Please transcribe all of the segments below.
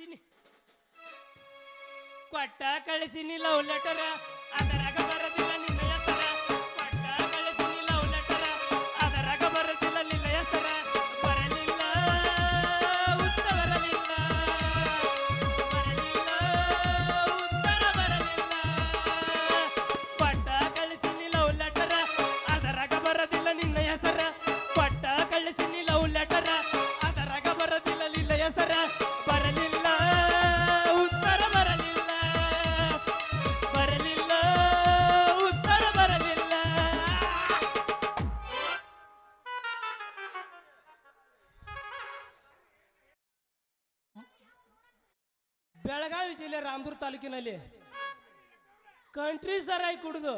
ಕಳಿಸಿನಿ. ಕೊಟ್ಟ ಕಳಿಸಿನಿ love letter ಅದರಾಗ ಬೆಳಗಾವಿ ಜಿಲ್ಲೆ ರಾಮದುರ್ಗ ತಾಲೂಕಿನಲ್ಲಿ. ಕಂಟ್ರಿ ಸರಾಯಿ ಕುಡಿದು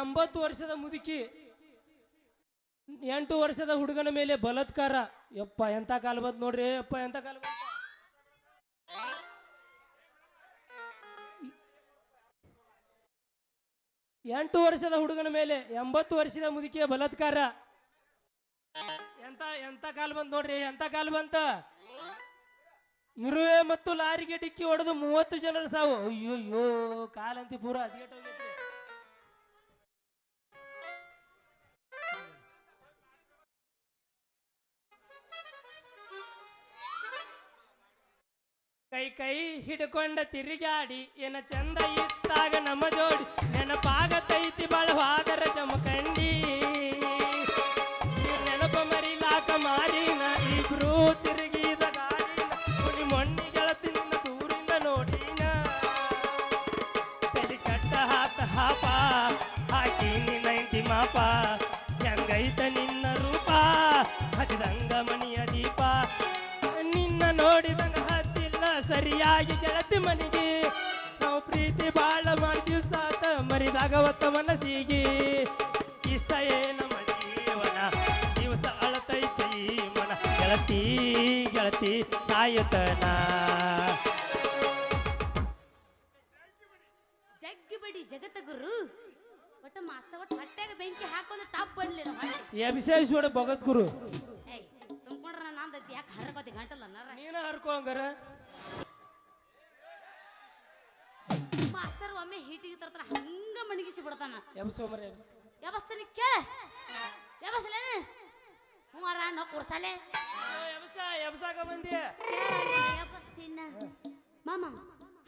ಎಂಬತ್ತು ವರ್ಷದ ಮುದುಕಿ, ಎಂಟು ವರ್ಷದ ಹುಡುಗನ ಮೇಲೆ ಬಲತ್ಕಾರ. ಯಪ್ಪ, ಎಂತ ಕಾಲ ಬಂತು ನೋಡ್ರಿ, ಯಪ್ಪ, ಎಂತ ಕಾಲ ಎಂಟು ವರ್ಷದ ಹುಡುಗನ ಮೇಲೆ ಎಂಬತ್ತು ವರ್ಷದ ಮುದುಕಿಯ ಬಲತ್ಕಾರ. ಎಂತ ಎಂತ ಕಾಲ ಬಂತ ನೋಡ್ರಿ, ಎಂತ ಕಾಲ ಬಂತ? ಇರುವೆ ಮತ್ತು ಲಾರಿಗೆ ಡಿಕ್ಕಿ ಹೊಡೆದು ಮೂವತ್ತು ಜನರ ಸಾವು. ಅಯ್ಯೋಯ್ಯೋ, ಕಾಲಂತಿ ಪೂರ ಹೋಗೈತ್ರಿ ಕೈ ಕೈ ಹಿಡ್ಕೊಂಡ ತಿರುಗಾಡಿ, ಏನ ಚಂದ ಇತ್ತಾಗ ನಮ್ಮ ಜೋಡಿ. ನೆನಪಾಗತೈತಿ ಬಳವಾದರ ಜಮಖಂಡಿ ಮಾಪ ಹೆಂಗೈತ ನಿನ್ನ ರೂಪ, ಹಗದಂಗ ಮನೆಯ ದೀಪ. ನಿನ್ನ ನೋಡಿದಂಗ ಹತ್ತಿಲ್ಲ, ಸರಿಯಾಗಿ ಗೆಳತಿ ಮನಿಗೆ. ನಾವು ಪ್ರೀತಿ ಬಾಳ ಮಾಡ್ತೀವಿ ಸಾತ ಮರಿದಾಗ ಒತ್ತ ಮನಸ್ಸಿಗೆ. ಇಷ್ಟ ಏನ ಜೀವನ, ದಿವಸ ಅಳತೈತಿ ಮನ. ಗೆಳತಿ ಗೆಳತಿ, ಸಾಯತನ. ಮಾಸ್ತ ಒಟ್ಟ ಹೊಟ್ಟೆಗೆ ಬೆಂಕಿ ಹಾಕೊಂಡು ಟಾಪ್ ಹೊಟ್ಟೆ ಭಗತ್ ಗುರು. ಏಯ್ ಸುಮ್ಕೊಂಡ್ರ ಯಾಕೆ ಹರಕೋತಿ ಗಂಟಲ್ಲ ನರ ನೀನ ಹರ್ಕೋ ಹಂಗಾರ. ಮಾಸ್ತರ್ ಒಮ್ಮೆ ಹೀಟಿಗೆ ತರ್ತಾನ ಹಂಗ ಮಣಗಿಸಿ ಬಿಡ್ತಾನ. ಎಬ್ಸೋ ಮರ ಕೇಳ. ವ್ಯವಸ್ಥೆ ಹ್ಞೂ ಅರ ನೋ ಕೊಡ್ಸಲೆ. ಎಬ್ಸ ಎಬ್ಸಾಕ ಬಂದಿ ವ್ಯವಸ್ಥೆನ ಮಾಮ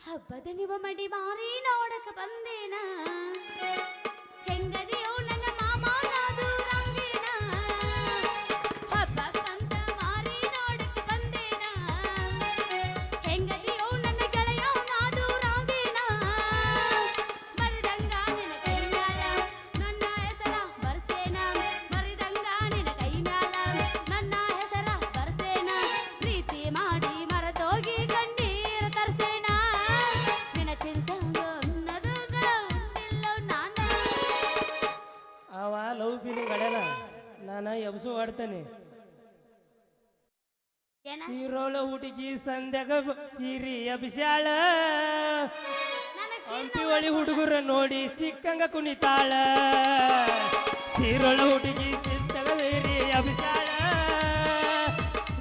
ಹಬ್ಬದ ನೀವು ಮಡಿ ಮಾರಿ ನೋಡಕ ಬಂದೇನ? எங்கது ನಾನು ಆಡ್ತಾನೆ ಸೀರೋಳ ಹುಡುಗಿ ಸಂಧ್ಯಾಗ ಸೀರಿ ಅಭಿಷಾಳ. ಹಂಪಿ ಒಳಿ ಹುಡುಗರ ನೋಡಿ ಸಿಕ್ಕಂಗ ಕುಣಿತಾಳ. ಸೀರೋಳ ಹುಡುಗಿ ಸಿಕ್ಕಂಗ ಸೀರಿ ಅಭಿಷಾಳ.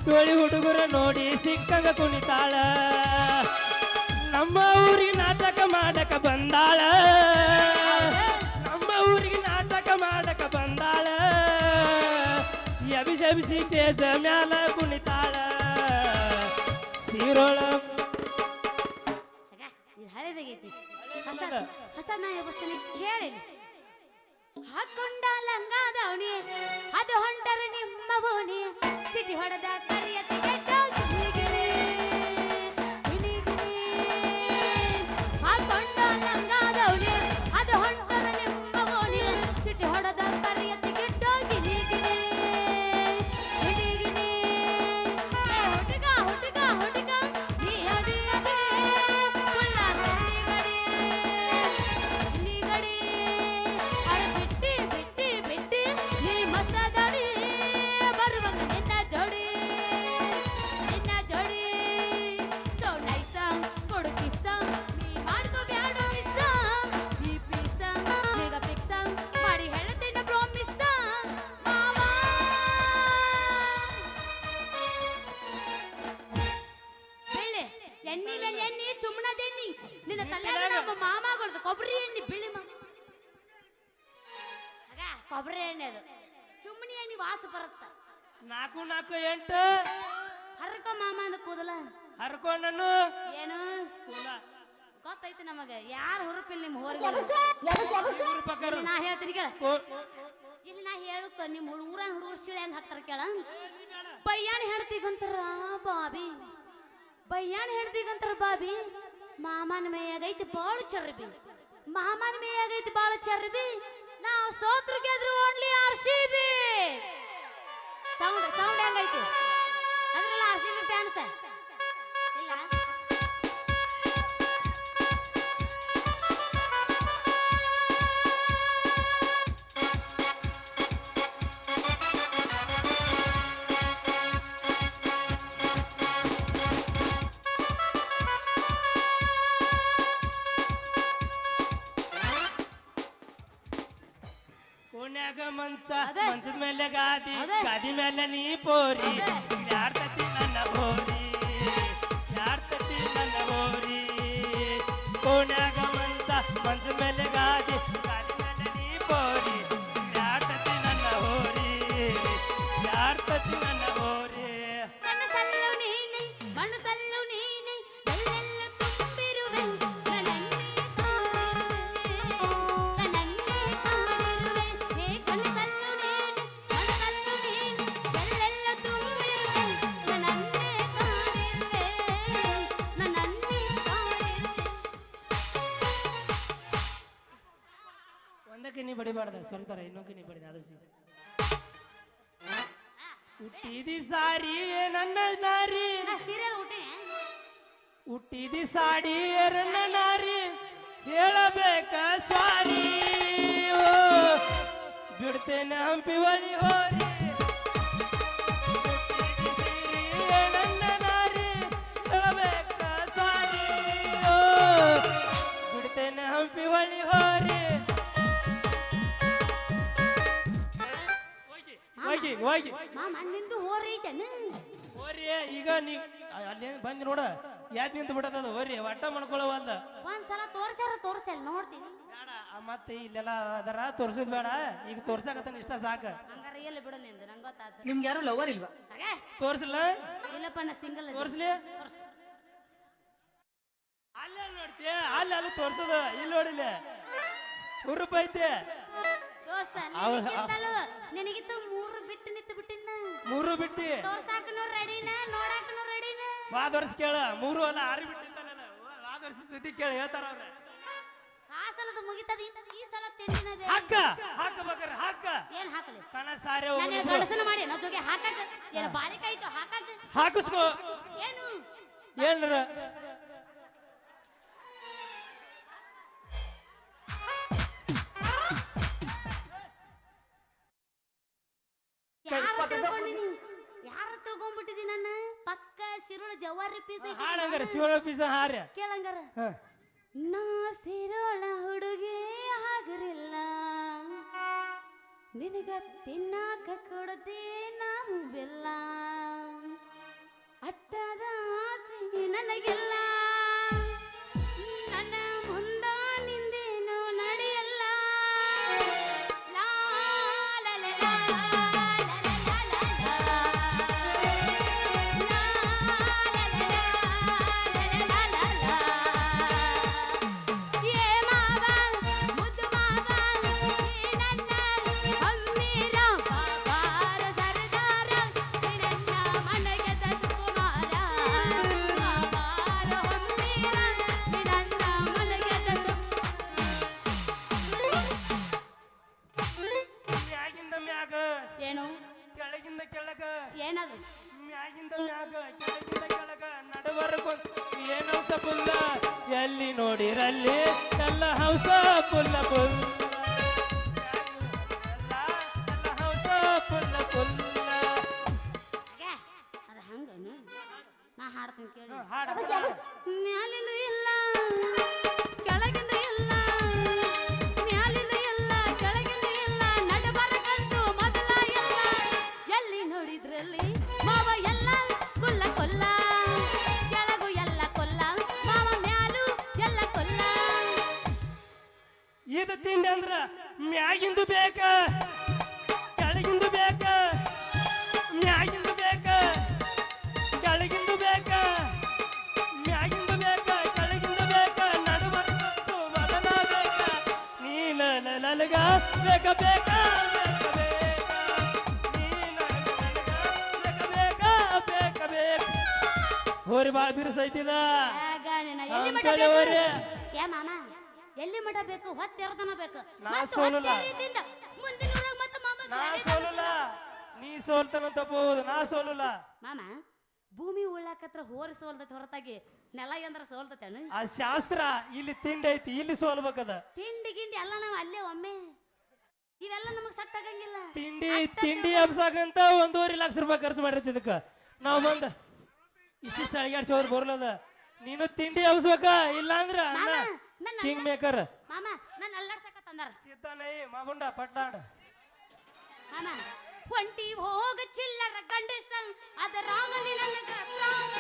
ಡೋಳಿ ಹುಡುಗರ ನೋಡಿ ಸಿಕ್ಕಂಗ ಕುಣಿತಾಳ. ನಮ್ಮ ಊರಿಗೆ ನಾಟಕ ಮಾಡಕ ಬಂದಾಳ. ಎಬಿಸಿ ಮ್ಯಾಲ ಕುಣಿತಾಳ ಸೀರೋಳ ಕೇಳಿ. ಹಾಕೊಂಡ ಲಂಗಾದವಣಿ ಅದು ಹೊಂಟರ ನಿಮ್ಮ ಬೋನಿ ಸಿಟಿ ಹೊಡೆದ ಕರಿಯತಿ ಹೇಳ್ತೀನಿ ಕೇಳ ಇಲ್ಲಿ ನಾ ಹೇಳಕ್ಕ ನಿಮ್ಮ ಊರನ್ ಹುಡುಗರು ಸೀಳೆ ಹೆಂಗ್ ಹಾಕ್ತಾರ ಕೇಳ? ಬಯ್ಯಾಣಿ ಹೇಳ್ತೀಗಂತಾರ ಬಾಬಿ. ಬಯ್ಯಾಣ ಹೇಳ್ತೀಗಂತಾರ ಬಾಬಿ. ಮಾಮನ ಮೇಯಾಗೈತಿ ಬಾಳ ಚರ್ಬಿ. ಮಾಮನ ಮೇಯಾಗೈತಿ ಬಾಳ ಚರ್ಬಿ. ನಾವು ಸೋತ್ರ ಗೆದ್ರು only R C B. Sound sound ಹೆಂಗೈತಿ? ಅದ್ರಲ್ಲ ಆರ್ ಸಿ ಬಿ ಫ್ಯಾನ್ಸ್. ಇಲ್ಲ? ಕೋಣ್ಯಾಗ ಮಂಚ ಅದೇ. ಮಂಚದ ಮೇಲೆ ಗಾದಿ ಅದೇ. ಗಾದಿ ಮೇಲೆ ನೀ ಪೋರಿ ಅದೇ. ಯಾರ್ ತಟ್ಟಿ ನನ್ನ ಬೋರಿ ಯಾರ್ ತಟ್ಟಿ ನನ್ನ ಬೋರಿ ಕೋಣ್ಯಾಗ ಮಂಚ ಮಂಚದ ಮೇಲೆ ಗಾದಿ ಒಂದ ಕಿಣಿ ಬಡಿಬಾರ್ದ ಸ್ವಲ್ಪ ಇನ್ನೊಂದು ಕಿಣಿ ಬಡಿದ ಅದು ಹುಟ್ಟಿದಿ ಸಾರಿ ನನ್ನ ನಾರಿ? ಸೀರಿಯಲ್ ಹುಟ್ಟಿದಿ ಸಾಡಿ ನನ್ನ ನಾರಿ? ಹೇಳಬೇಕ ಸ್ವಾರಿ? ಬಿಡ್ತೇನೆ ಹಂಪಿ ಬಳಿ ಹೋರಿ. ಹಂಪಿ ಬಳಿ ಹೋರಿ. ಹೋಗಿ. ಹೋಗಿ ಮಾಮ ನಿಂದು ಹೋರಿ ಐತೇನು? ಹೋರಿ ಈಗ ನೀ ಅಲ್ಲಿ ಬಂದು ನೋಡ ಯಾದ್ ನಿಂತು ಬಿಡತದ ಹೋರಿ ಒಟ್ಟ ಮಾಡ್ಕೊಳ್ಳವಲ್ದ ಒಂದ್ಸಲ ತೋರ್ಸ್ಯಾರ ತೋರ್ಸಲ್ ನೋಡ್ತೀನಿ. ಬೇಡ ಆ ಮತ್ತೆ ಇಲ್ಲೆಲ್ಲ ಅದರ ತೋರ್ಸುದ್ ಬೇಡ ಈಗ ತೋರ್ಸಕತ್ತಾನ ಇಷ್ಟ ಸಾಕ. ಹಂಗಾರ ಎಲ್ಲಿ ಬಿಡು ನಿಂದು ನಂಗೆ ಗೊತ್ತಾಯ್ತು ನಿಮ್ಗೆ ಯಾರು ಲವರ್ ಇಲ್ವಾ? ಹಾಗೆ? ತೋರ್ಸಲ್ಲ? ಇಲ್ಲಪ್ಪ ನಾ ಸಿಂಗಲ್ ತೋರ್ಸ್ಲಿ? ತೋರ್ಸ್. ಅಲ್ಲೇ ನೋಡ್ತಿ ಅಲ್ಲಿ ಅಲ್ಲಿ ತೋರ್ಸೋದು ಇಲ್ಲಿ ನೋಡಿಲ್ಲ. ಹುರುಪ್ ಐತಿ ದೋಸ್ತ ಅವ- ನಿನಗಿಂತಲೂ ನಿನಗಿಂತ ಮೂರು ಬಿಟ್ಟು ನಿಂತು ಬಿಟ್ಟಿನ ಮೂರು ಬಿಟ್ಟಿ. ತೋರ್ಸಾಕನು ರೆಡಿನ ನೋಡಾಕನು ರೆಡಿನ ವಾದ ವರ್ಷ ಕೇಳ ಮೂರು ಅಲ್ಲ ಆರು ಬಿಟ್ಟಿಂತಾನಲ್ಲ ವಾದ ವರ್ಷ ಸುದ್ದಿ ಕೇಳಿ ಹೇಳ್ತಾರ ಅವ್ರ. ಆ ಸಲದ ಮುಗಿತದ ಈ ಸಲ ತಿಂಡಿನದೆ ಹಾಕ ಹಾಕ ಬೇಕಾರೆ ಹಾಕ. ಏನ್ ಹಾಕಲಿ? ಕಣ ಸಾರೆ ನಾನು ಗಣಸನ ಮಾಡಿ ನಾ ಜೋಗೆ ಹಾಕಾಕ. ಏನ್ ಬಾರಿಕಾಯ್ತು ಹಾಕಾಕ? ಹಾಕಿಸ್ಕೋ. ಏನು? ಏನ್ರ? ಪೀಸ್ ಶಿವಳ ಪೀಸ ಕೇಳಂಗಾರ. ನಾ ಸಿರೋಳ ಹುಡುಗಿ ಹಾಗರಿಲ್ಲ. ನಿನಗ ತಿನ್ನಾಕ ಕೊಡದೆ ನಾವು ಬೆಲ್ಲ ಅಟ್ಟದ ಆಸೆ ನನಗಿಲ್ಲ. ಮ್ಯಾಗಿಂದ ಮ್ಯಾಗ ಕೆಳಗಿಂದ ಕೆಳಗ ನಡವರ್ಗು ಏನಂತ ಪುಲ್ಲ? ಎಲ್ಲಿ ನೋಡಿರಲ್ಲಿ ಎಲ್ಲ ಹಂಸ ಪುಲ್ಲ ಹಂಸ ಪುಲ್ಲ? ಪುಲ್ಲ ಅದು ನಾ ಹಾಡ್ತೀನಿ ಕೇಳಿ. ಮ್ಯಾಲಿಂದ ಇಲ್ಲ ಕೆಳಗಿಂದ ಏ ಮಾಮ ಎಲ್ಲಿ ಮಠ ಬೇಕು? ಹೊತ್ತೆರತನ ಬೇಕು. ನಾ ಸೋಲಲ್ಲ. ಮುಂದಿನ ಊರಾಗ ಮತ್ತೆ ಮಾಮ ನಾ ಸೋಲಲ್ಲ. ನೀ ಸೋಲ್ತಾನ ತಪ್ಪಬಹುದು ನಾ ಸೋಲಲ್ಲ. ಮಾಮ ಭೂಮಿ ಉಳ್ಳಾಕತ್ರ ಹೋರಿ ಸೋಲ್ದೈತಿ ಹೊರತಾಗಿ ನೆಲ ಎಂದ್ರ ಸೋಲ್ತತೇನು? ಆ ಶಾಸ್ತ್ರ ಇಲ್ಲಿ ತಿಂಡಿ ಐತಿ. ಇಲ್ಲಿ ಸೋಲ್ಬೇಕದ. ತಿಂಡಿ ಗಿಂಡಿ ಎಲ್ಲ ನಾವು ಅಲ್ಲೇ ಒಮ್ಮೆ. ಇವೆಲ್ಲ ನಮಗ್ ಸಟ್ ಆಗಂಗಿಲ್ಲ. ತಿಂಡಿ ತಿಂಡಿ ಹಬ್ಸಾಕಂತ ಒಂದೂವರೆ ಲಕ್ಷ ರೂಪಾಯಿ ಖರ್ಚು ಮಾಡಿರ್ತಿದ್ದಕ್ಕ ನಾವು ಬಂದ ಇಷ್ಟಿಷ್ಟು ಅಳಿಗಾಡ್ಸಿ ಅವ್ರು ಬರ್ಲದ. ನೀನು ತಿಂಡಿ ಹಬ್ಸ್ಬೇಕ ಇಲ್ಲಾಂದ್ರ ಅಣ್ಣ ಮಾಮ ನನ್ನ ಕಿಂಗ್ ಮೇಕರ್ ಮಾಮ ನನ್ನ ಅಲ್ಲಾಡ್ಸಕತ್ತಂದಾರ ಸೀತಾನೈ ಮಗುಂಡ ಪಟ್ನಾಡ್. ಮಾಮ ಹೊಂಟಿ ಹೋಗ ಚಿಲ್ಲರ ಗಂಡಸ ಅದರಾಗಲಿ ನನಗ ತ್ರಾಸ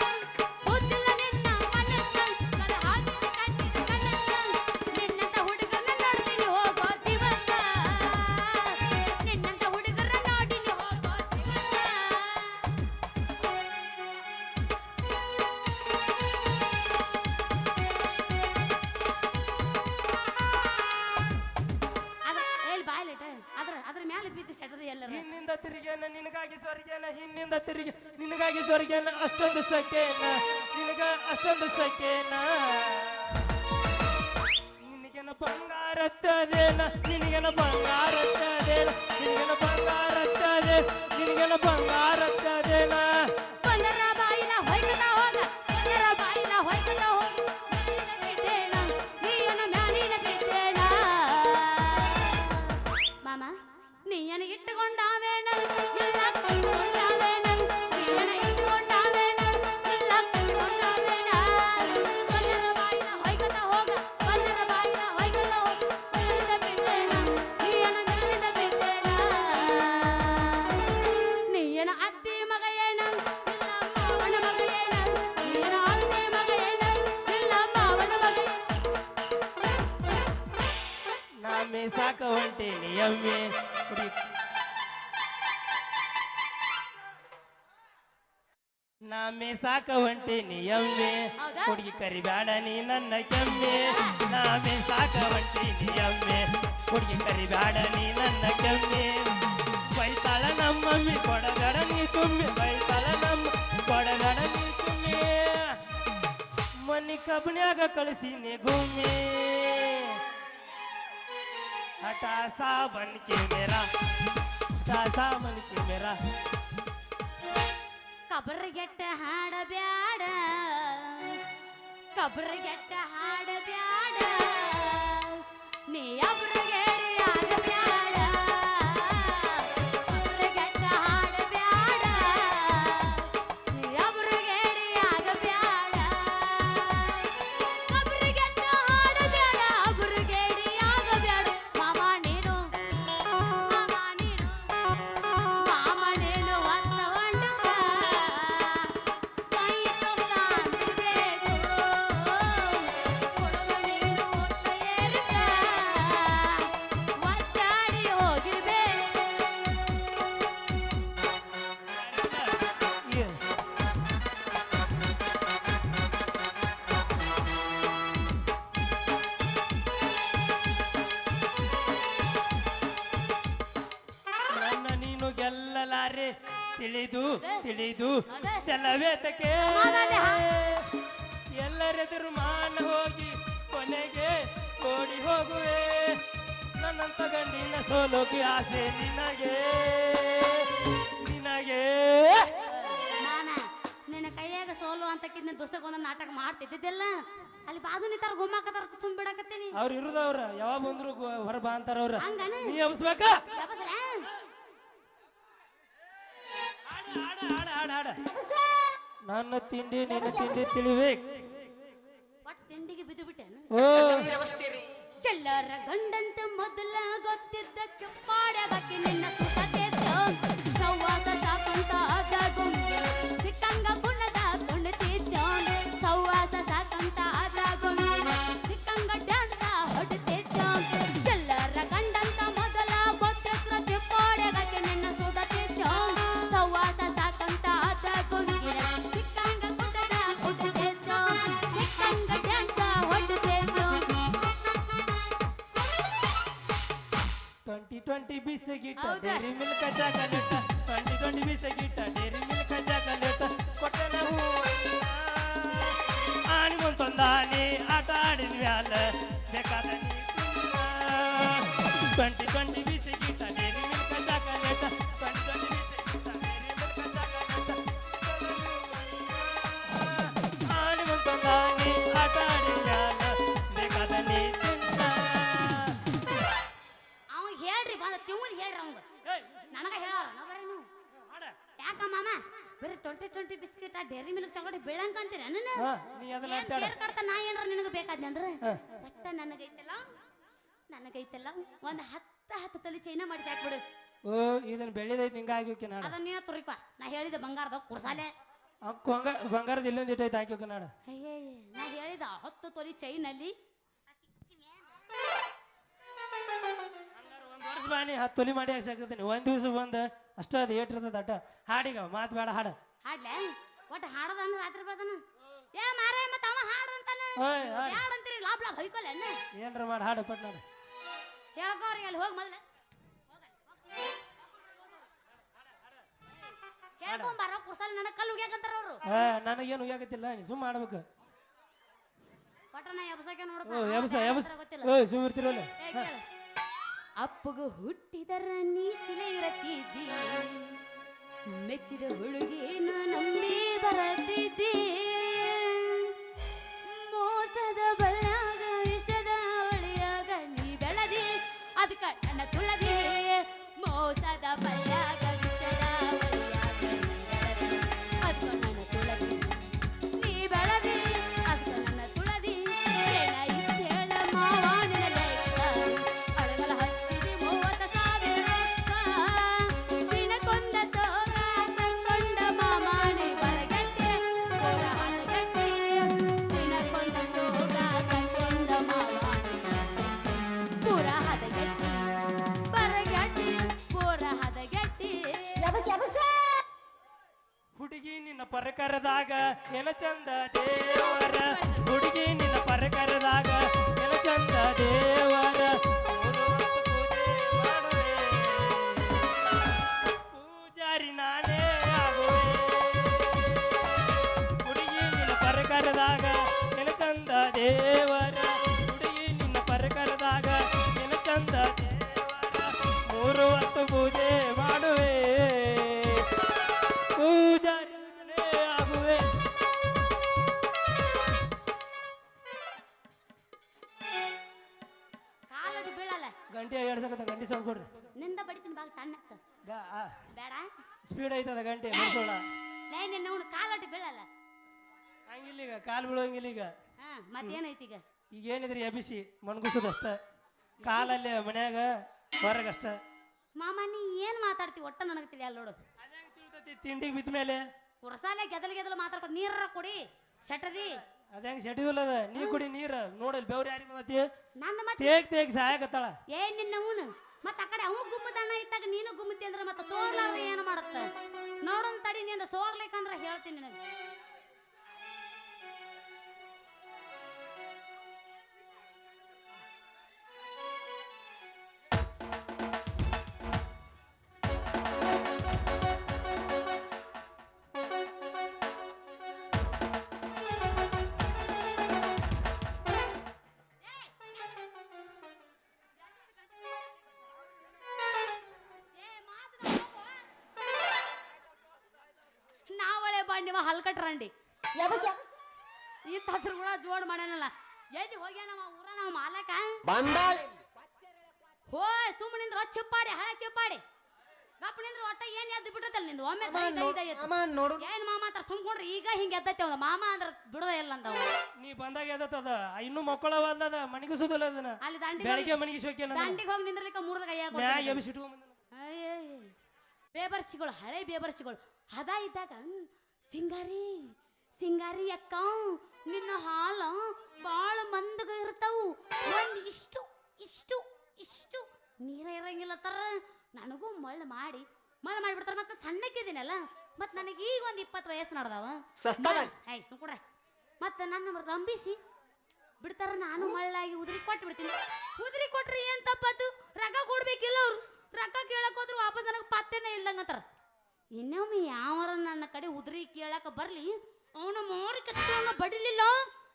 ನಿನಗಾಗಿ ಸ್ವರ್ಗೆಲ್ಲ ಹಿಂದಿಂದ ತಿರುಗಿ, ನಿನಗಾಗಿ ಸ್ವರ್ಗೇನ ಅಷ್ಟೊಂದು ಸಖೇನ ನಿನಗ ಅಷ್ಟೊಂದು ಸಖೇನ ನಿನಗೇನ ಬಂಗಾರತ್ತದೇನ ನಿನಗೇನ ಬಂಗಾರತ್ತದೇನ ನಿನಗೇನ ಬಂಗಾರತ್ತದೆ ನಿನಗೇನ ಬಂಗಾರತ್ತದೇನ ಹೊಂಟೇನಿ ಎಮ್ಮೆ ಕುಡಿ ನಾಮೆ ಸಾಕ ಹೊಂಟೇನಿ ಎಮ್ಮೆ ಹೌದಾ? ಹುಡುಗಿ ಕರಿಬ್ಯಾಡ ನೀ ನನ್ನ ಕೆಮ್ಮೆ ನಾಮೆ ಸಾಕ ಹೊಂಟೇನಿ ಎಮ್ಮೆ ಹುಡುಗಿ ಕರಿಬ್ಯಾಡ ನೀ ನನ್ನ ಕೆಮ್ಮೆ ಬೈತಾಳ ನಮ್ಮಮ್ಮಿ ಕೊಡಗಡ ನೀ ತುಂಬಿ ಬೈತಾಳ ನಮ್ಮ ಕೊಡಗಡ ನೀ ತುಂಬಿ ಮನಿ ಕಬ್ನ್ಯಾಗ ಕಳಿಸಿನಿ ಗುಮ್ಮಿ हटा सा बन के मेरा हटा सा बन के मेरा ಕಬರ್ಗೆಟ್ಟ ಹಾಡಬ್ಯಾಡ ಕಬರ್ಗೆಟ್ಟ ಹಾಡಬ್ಯಾಡ ನೀ ಅಬ್ರಗೇಡಿ ತಿಳಿದು ತಿಳಿದು? ಚಲವೇತಕ್ಕೆ. ಎಲ್ಲರೆದುರು ಮಾನ ಹೋಗಿ ಕೊನೆಗೆ ಓಡಿ ಹೋಗುವೆ. ನನ್ನಂತ ಗಂಡಿನ ಸೋಲೋಕೆ ಆಸೆ ನಿನಗೆ. ನಿನಗೆ. ನಿನ್ನ ಕೈಯಾಗ ಸೋಲು ಅಂತಕ್ಕಿದ್ನ ದೋಸೆಗೊಂದು ನಾಟಕ ಮಾಡ್ತಿದ್ದಿದ್ದೆಲ್ಲ? ಅಲ್ಲಿ ಬಾಜು ನಿಂತಾರ ಗುಮ್ಮಾಕತಾರ ಸುಮ್ ಬಿಡಕತ್ತೀನಿ. ಅವ್ರು ಇರುದವ್ರ ಯಾವಾಗ ಬಂದ್ರು ಹೊರಬಾ ಹೊರ ಬಾ ಅಂತಾರ ಅವ್ರ. ಹಂಗನ? ನೀ ಹಬ್ಸ್ಬೇಕ ನನ್ನ ತಿಂಡಿ ನಿನ್ನ ತಿಂಡಿ ತಿಳಿಬೇಕು ತಿಂಡಿಗೆ ಬಿದ್ದು ಬಿಟ್ಟೆನು ಓ. ಚೆಲ್ಲರ ಗಂಡಂತ ಮೊದಲ ಗೊತ್ತಿದ್ದ ಚಪ್ಪಾಡ ಬಗ್ಗೆ ನಿನ್ನ ಸಾಕಂತ ಆದ ಗುಂಡು ಸಿಕ್ಕಂಗ ಬಿಸಿಗಿಟ್ಟ ಮಿಲ್ಕ್ ಟ್ವೆಂಟಿ ಟ್ವೆಂಟಿ ಬಿಸಿಗಿಟ್ಟ ಬೀಳಂಕ ಅಂತೀರ? ಹಾ ನೀ ಅದನ್ನ ಕೇರ್ ಕಡ್ತ ನಾ ಏನ್ರ ನಿನಗೆ ಬೇಕಾದ್ನಿ ಅಂದ್ರ. ಒಟ್ಟ ನನಗೈತಲ್ಲ ನನಗೈತಲ್ಲ ಒಂದ್ ಹತ್ತ ಹತ್ತು ತಲಿ ಚೈನ ಮಾಡಿ ಸಾಕ್ಬಿಡು ಓ ಇದನ್ನ ಬೆಳ್ಳಿದೈತಿ ಹಿಂಗ ಆಗಿಕ್ಕೆ ನಾಡ. ಅದನ್ನ ನೀನ ತುರಿಕ. ನಾ ಹೇಳಿದ ಬಂಗಾರದ ಕುರ್ಸಾಲೆ. ಕೊಂಗ ಬಂಗಾರದ ಇಲ್ಲೊಂದ್ ಇಟ್ಟೈತೆ ಹಾಕಿ ನಾಡ. ಅಯ್ಯೇ ನಾ ಹೇಳಿದ ಹತ್ತು ತೊಲಿ ಚೈನಲ್ಲಿ. ಒಂದ್ ವರ್ಷ ಬಾನಿ ಹತ್ತು ತೊಲಿ ಮಾಡಿ ಹಾಕ್ಸಾಕತ್ತೀನಿ ಒಂದ್ ದಿವಸ ಬಂದ ಅಷ್ಟ ಅದು ಏಟ್ ಇರ್ತದ ಅಟ್ಟ ಹಾಡಿಗ ಮಾತು ಬೇಡ ಹಾಡ. ಹಾಡ್ಲೆ? ಒಟ್ಟು ಹಾಡದಂದ್ರೆ ರಾತ್ರಿ ಬೆಳ್ದನ ಏ ಮಾರ ಮತ್ತ ಅವ ಹಾಡಂತಾನ ಓಯ್, ಹಾಡ್. ಬ್ಯಾಡ ಅಂತೀರಿ ಲಾಭ ಲಾಭ ಹೊಯ್ಕೊಲ್ಲ ಏನ್ರ ಮಾಡಿ ಹಾಡು ಪಟ್ ನಾಡ. ಹೇಳ್ಕೋರಿ ಅಲ್ಲಿ ಹೋಗಿ ಮೊದಲ. ಹೇಳ್ಕೊಂಡ್ ಬರೋ ಕುರ್ಸಲ್ ನನಗೆ ಕಲ್ಲು ಉಗ್ಯಾಕಂತಾರ ಅವರು. ಹಾ ನನಗೇನು ಉಯ್ಯಾಕತ್ತಿಲ್ಲ ನೀ ಸುಮ್ಮ ಮಾಡ್ಬೇಕು. ಪಟನ ಎಬ್ಸಕ್ಕೆ ಓ ಎಬ್ಸ ಎಬ್ಸ. ಗೊತ್ತಿಲ್ಲ. ಓ ಏ, ಕೇಳು. ಅಪ್ಪಗು ಹುಟ್ಟಿದರ ನೀತಿಲೆ ಇರತ್ತಿದ್ದಿ ಮೆಚ್ಚಿದ ಹುಡುಗಿನ ನಂಬಿ ಬರತಿದ್ದಿ ಮೋಸದ ಬಳ್ಳಾಗ ವಿಷದ ಒಳಿಯಾಗ ನೀ ಬೆಳದಿ. ಅದಕ್ಕೆ ನನ್ನ ತುಳದಿ. ಎನ ಚಂದ ದೇವರ ಹುಡುಗಿ ನಿನ್ನ ಪರಕರದಾಗ ಎನ ಚಂದ ದೇವರ ಪೂಜಾರಿ ನಾನೇ ಆಗುವೆ. ಹುಡುಗಿ ನಿನ್ನ ಪರಕರದಾಗ ಬೇಡ. ಸ್ಪೀಡ್ ಐತದ ಗಂಟೆ ಮುರ್ಸೋಣ ಲೇ ನಿನ್ನ ಅವ್ನು ಕಾಲಡಿ ಬೀಳಲ್ಲ. ಹಂಗಿಲ್ಲ ಈಗ ಕಾಲು ಬೀಳೋಂಗಿಲ್ಲ ಈಗ. ಹಾ ಮತ್ತೇನೈತಿ ಈಗ? ಈಗ ಏನಿದ್ರಿ ಎಬಿಸಿ ಮಣ್ಗುಸೋದಷ್ಟ ಕಾಲಲ್ಲಿ ಮನ್ಯಾಗ ಹೊರಗಷ್ಟ. ಮಾಮ ನೀ ಏನ್ ಮಾತಾಡ್ತಿ? ಒಟ್ಟ ನನಗೆ ತಿಳಿಯಲ್ಲ ನೋಡು. ಅದಂಗ ತಿಳ್ತತಿ ತಿಂಡಿಗೆ ಬಿದ್ದ ಮೇಲೆ. ಕುರಸಾಲೆ ಗೆದಲ್ ಗೆದಲ್ ಮಾತಾಡ್ಕೊ ನೀರ ಕೊಡಿ ಶಟದಿ ಅದಂಗ ಶೆಡ್ಯೂಲ್ ಅದ? ನೀ ಕುಡಿ ನೀರ. ನೋಡಲ್ ಬೆವ್ರ ಯಾರಿಗೆ ಬಂದತಿ? ನನ್ನ ಮತ್ತೆ ತೇಗ್ ತೇಗ್ ಸಹಾಯಕತ್ತಾಳ ಏ ನಿನ್ನ ಅವನು. ಮತ್ತ ಆ ಕಡೆ ಅವ ಗುಮ್ಮದಣ್ಣ ಇದ್ದಾಗ ನೀನು ಗುಮ್ಮತಿ ಅಂದ್ರೆ ಮತ್ತೆ ಸೋರ್ಲಾರ್ದ ಏನು ಮಾಡುತ್ತೆ? ನೋಡೋನ್ ತಡಿ ನಿಂದ ಸೋರ್ಲಿಕ್ಕಂದ್ರೆ ಹೇಳ್ತೀನಿ ನಿನಗೆ. ಬಂಡಿವ ಹಲ್ಕಟ್ರಂಡಿ ಇತ್ತ ಹತ್ರ ಕೂಡ ಜೋಡ್ ಮಾಡ್ಯಾನಲ್ಲ. ಎಲ್ಲಿ ಹೋಗ್ಯಾನ ಊರ ನಾವು ಮಾಲಕ? ಹೋ ಸುಮ್ಮನೆ ನಿಂದ್ರ ಚಿಪ್ಪಾಡಿ ಹಳೆ ಚಿಪ್ಪಾಡಿ. ಗಪ್ಪ ನಿಂದ್ರ ಒಟ್ಟ ಏನ್ ಎದ್ದು ಬಿಟ್ಟತಲ್ಲ ನಿಂದು? ಒಮ್ಮೆ ಏನ್ ಮಾಮ ಅಂತ ಸುಮ್ಕೊಂಡ್ರಿ ಈಗ ಹಿಂಗ ಎದ್ದೈತೆ ಅವ ಮಾಮ ಅಂದ್ರ ಬಿಡದ ಇಲ್ಲ ಅಂದವ ನೀ ಬಂದಾಗ ಎದತ್ತದ ಮಕ್ಕಳ ಅಲ್ಲದ ಮಣಿಗಿಸೋದಿಲ್ಲ ಅದನ್ನ. ಅಲ್ಲಿ ದಂಡಿಗೆ ಬೆಳಿಗ್ಗೆ ಮಣಿಗಿಸೋಕೆ ದಂಡಿಗೆ ಹೋಗಿ ನಿಂದ್ರಲಿಕ್ಕ ಮೂರದ ಕೈ ಹಾಕೊಂಡು ಬೇಬರ್ಸಿಗಳು ಹಳೆ ಬೇಬರ್ಸಿಗಳು ಹದ ಇದ್ದಾಗ ಸಿಂಗಾರಿ ಸಿಂಗಾರಿ ಅಕ್ಕ ನಿನ್ನ ಹಾಲ ಬಾಳ ಮಂದಗ ಇರ್ತಾವು. ಒಂದ್ ಇಷ್ಟು ಇಷ್ಟು ಇಷ್ಟು ನೀರ ಇರಂಗಿಲ್ಲ ತರ ನನಗೂ ಮಳ್ಳು ಮಾಡಿ ಮಳ್ಳು ಮಾಡಿಬಿಡ್ತಾರ ಮತ್ತೆ ಸಣ್ಣಕ್ಕಿದ್ದೀನಲ್ಲ ಮತ್ತೆ ನನಗೆ ಈಗ ಒಂದು ಇಪ್ಪತ್ತು ವಯಸ್ಸು ನಡ್ದಾವ. ಹೈ ಸುಕುಡ್ರೆ ಮತ್ತೆ ನನ್ನ ರಂಬಿಸಿ ಬಿಡ್ತಾರ ನಾನು ಮಳ್ಳಾಗಿ ಉದ್ರಿ ಕೊಟ್ಟು ಬಿಡ್ತೀನಿ. ಉದ್ರಿ ಕೊಟ್ರಿ ಏನ್ ತಪ್ಪತ್ತು ರೊಕ್ಕ ಕೊಡ್ಬೇಕಿಲ್ಲ ಅವ್ರು. ರೊಕ್ಕ ಕೇಳಕ್ ಹೋದ್ರು ವಾಪಸ್ ನನಗೆ ಪತ್ತೆನೇ ಇಲ್ಲಂಗಂತಾರ ಇನ್ನೊಮ್ಮೆ ಯಾವರ ನನ್ನ ಕಡೆ ಉದ್ರಿ ಕೇಳಕ ಬರ್ಲಿ? ಅವನ ಮೋರಿ ಕತ್ತಂಗ ಬಡಿಲಿಲ್ಲ?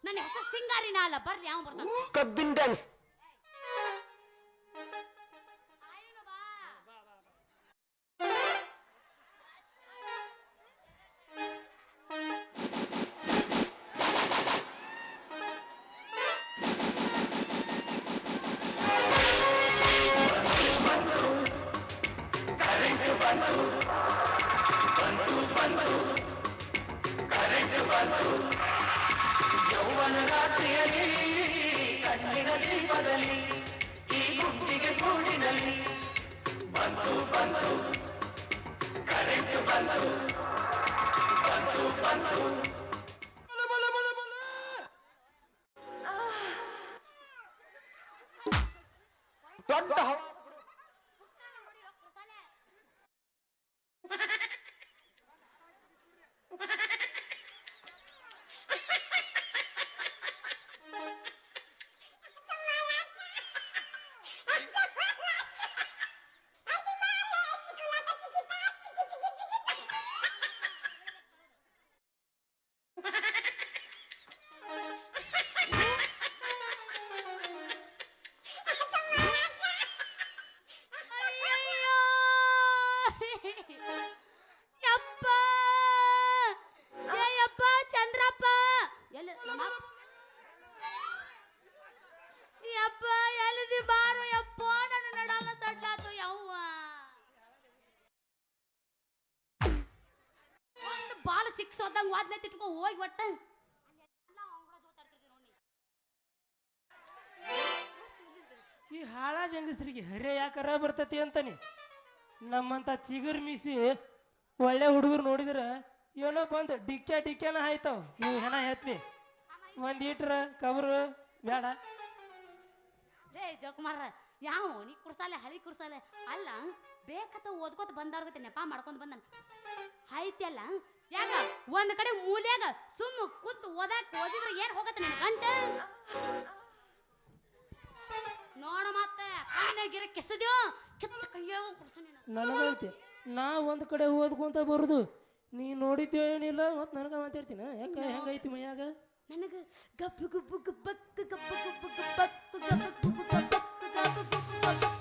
ನನ್ನ ಹೆಸರು ಸಿಂಗಾರಿನ ಅಲ್ಲ. ಬರ್ಲಿ ಯಾವ ಬರ್ತಾನೆ? ಕಬ್ಬಿನ ಡ್ಯಾನ್ಸ್ ಬಾಳು ಯೌವನ ರಾತ್ರಿಯಲ್ಲಿ ಕಣ್ಣಿನ ದೀಪದಲ್ಲಿ ಈ ಗುಂಪಿಗೆ ಕೂಡಿನಲ್ಲಿ ಬಂತು ಬಂತು ಕರೆಂಟ್ ಬಂತು ಬಂತು ಬಂತು. ಹೋದಂಗ ವಾದ್ನೆ ತಿಟ್ಕೊ ಹೋಗಿ ಒಟ್ಟ. ಈ ಹಾಳಾದ ಹೆಂಗಸ್ರಿಗೆ ಹರೇ ಯಾಕರ ಬರ್ತತಿ ಅಂತಾನೆ? ನಮ್ಮಂತ ಚಿಗುರ್ ಮೀಸಿ ಒಳ್ಳೆ ಹುಡುಗರು ನೋಡಿದ್ರ ಏನೋ ಬಂದು ಡಿಕ್ಕೆ ಡಿಕ್ಕೆನ ಆಯ್ತಾವ ನೀವು ಹೆಣ ಎತ್ತಿ ಒಂದ್ ಈಟ್ರ ಕಬ್ರು ಬೇಡ ಲೇ ಜೋಕುಮಾರ ಯಾವ ನೀ ಕುರ್ಸಾಲೆ ಹಳಿ ಕುರ್ಸಾಲೆ ಅಲ್ಲ ಬೇಕತ್ತ ಓದ್ಕೋತ ಬಂದವ್ರಿಗೆ ನೆಪ ಮಾಡ್ಕೊಂಡ್ ಬಂದನ್. ಆಯ್ತಲ್ಲ ಯಾಕ ಒಂದ್ ಕಡೆ ಮೂಲ್ಯಾಗ ಸುಮ್ಮ ಕುಂತು ಓದಾಕ್ ಓದಿದ್ರೆ ಏನ್ ಹೋಗತ್ತೆ ನಿನ್ ಗಂಟ ನೋಡ ಮತ್ತೆ ಕಣ್ಣಾಗಿರ ಕಿಸದ್ಯೋ ಕಿತ್ತ ಕೈಯಾಗ ಕೊಡ್ತಾನೆ ನನಗೈತಿ ನಾ ಒಂದ್ ಕಡೆ ಓದ್ಕೊಂತ ಬರುದು ನೀ ನೋಡಿದ್ಯೋ ಏನಿಲ್ಲ ಮತ್ ನನಗ ಮಾತಾಡ್ತೀನ ಯಾಕ ಹೆಂಗೈತಿ ಮೈಯಾಗ ನನಗ ಗಬ್ಬು ಗುಬ್ಬು ಗುಬ್ಬಕ್ಕು ಗಬ್ಬು ಗುಬ್ಬು ಗುಬ್ಬಕ್ಕು ಗಬ್ಬು ಗುಬ್ಬು ಗಬ್ಬಕ್ಕು ಗಬ್ಬು ಗುಬ್ಬು ಗಬ್ಬಕ್ಕು